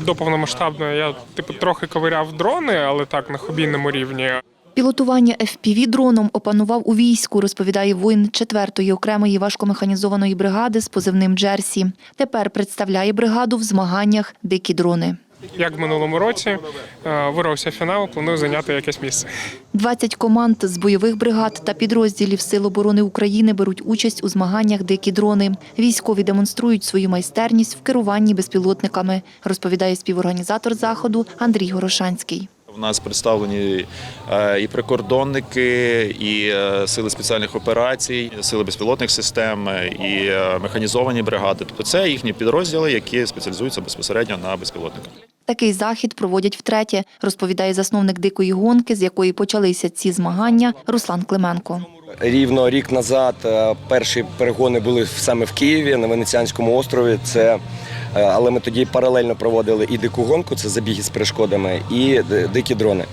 До повномасштабної я типу трохи ковиряв дрони, але так на хобійному рівні. Пілотування FPV-дроном опанував у війську, розповідає воїн 4-ї окремої важкомеханізованої бригади з позивним Джерсі. Тепер представляє бригаду в змаганнях «Дикі дрони». Як в минулому році е, вирвався фінал, планую зайняти якесь місце. 20 команд з бойових бригад та підрозділів Сил оборони України беруть участь у змаганнях «Дикі дрони». Військові демонструють свою майстерність в керуванні безпілотниками, розповідає співорганізатор заходу Андрій Горошанський. У нас представлені е, і прикордонники, і е, сили спеціальних операцій, сили безпілотних систем, е, і механізовані бригади. Тобто це їхні підрозділи, які спеціалізуються безпосередньо на безпілотниках. Такий захід проводять втретє, розповідає засновник дикої гонки, з якої почалися ці змагання Руслан Клименко. Рівно рік назад перші перегони були саме в Києві на Венеціанському острові. Це але ми тоді паралельно проводили і дику гонку, це забіги з перешкодами, і дикі дрони.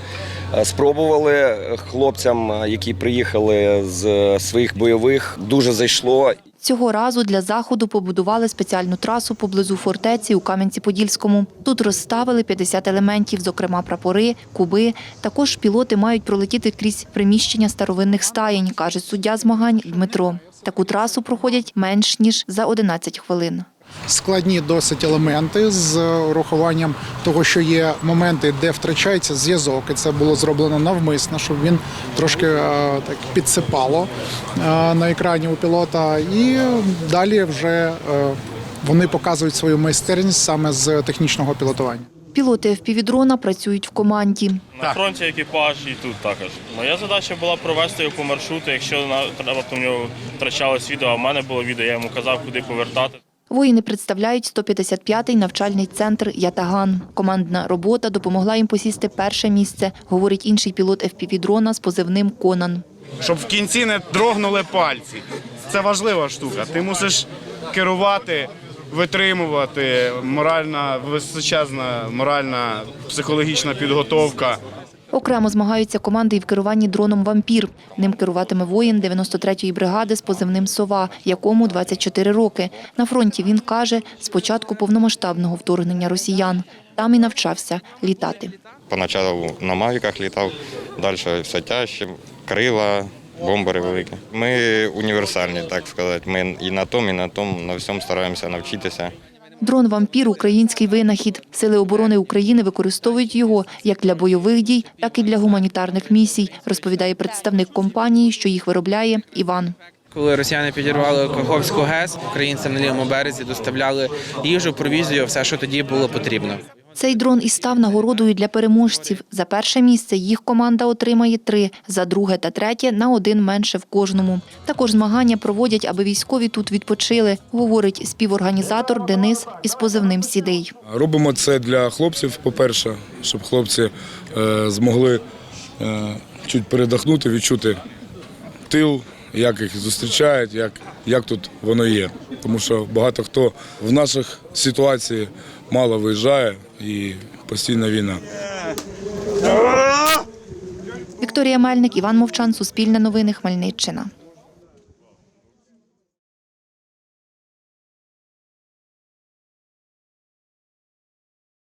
Е, Спробували хлопцям, е, які приїхали з е, своїх бойових, дуже зайшло. Цього разу для заходу побудували спеціальну трасу поблизу фортеці у Кам'янці-Подільському. Тут розставили 50 елементів, зокрема прапори, куби. Також пілоти мають пролетіти крізь приміщення старовинних стаєнь, каже суддя змагань Дмитро. Таку трасу проходять менш ніж за 11 хвилин. Складні досить елементи з урахуванням того, що є моменти, де втрачається зв'язок, і це було зроблено навмисно, щоб він трошки е, так підсипало е, на екрані у пілота. І далі вже е, вони показують свою майстерність саме з технічного пілотування. Пілоти FPV-дрона працюють в команді. На фронті екіпаж і тут також. Моя задача була провести його по маршруту. Якщо на раптом нього втрачалось відео, а в мене було відео, я йому казав, куди повертати. Воїни представляють 155-й навчальний центр Ятаган. Командна робота допомогла їм посісти перше місце, говорить інший пілот FPV-дрона з позивним Конан. щоб в кінці не дрогнули пальці. Це важлива штука. Ти мусиш керувати, витримувати, моральна, височезна моральна, психологічна підготовка. Окремо змагаються команди і в керуванні дроном «Вампір». Ним керуватиме воїн 93-ї бригади з позивним «Сова», якому 24 роки. На фронті він каже, з початку повномасштабного вторгнення росіян. Там і навчався літати. Поначалу на мавіках літав, далі все тяжче, крила, бомбери великі. Ми універсальні, так сказати. Ми і на тому, і на тому, на всьому стараємося навчитися. Дрон «Вампір» – український винахід. Сили оборони України використовують його як для бойових дій, так і для гуманітарних місій, розповідає представник компанії, що їх виробляє Іван. Коли росіяни підірвали Каховську ГЕС, українцям на лівому березі доставляли їжу, провізію, все, що тоді було потрібно. Цей дрон і став нагородою для переможців. За перше місце їх команда отримає три, за друге та третє на один менше в кожному. Також змагання проводять, аби військові тут відпочили, говорить співорганізатор Денис із позивним Сідий. Робимо це для хлопців, по-перше, щоб хлопці е, змогли е, чуть передихнути, відчути тил, як їх зустрічають, як, як тут воно є. Тому що багато хто в наших ситуації мало виїжджає і постійна війна. Вікторія Мельник, Іван Мовчан, Суспільне новини, Хмельниччина.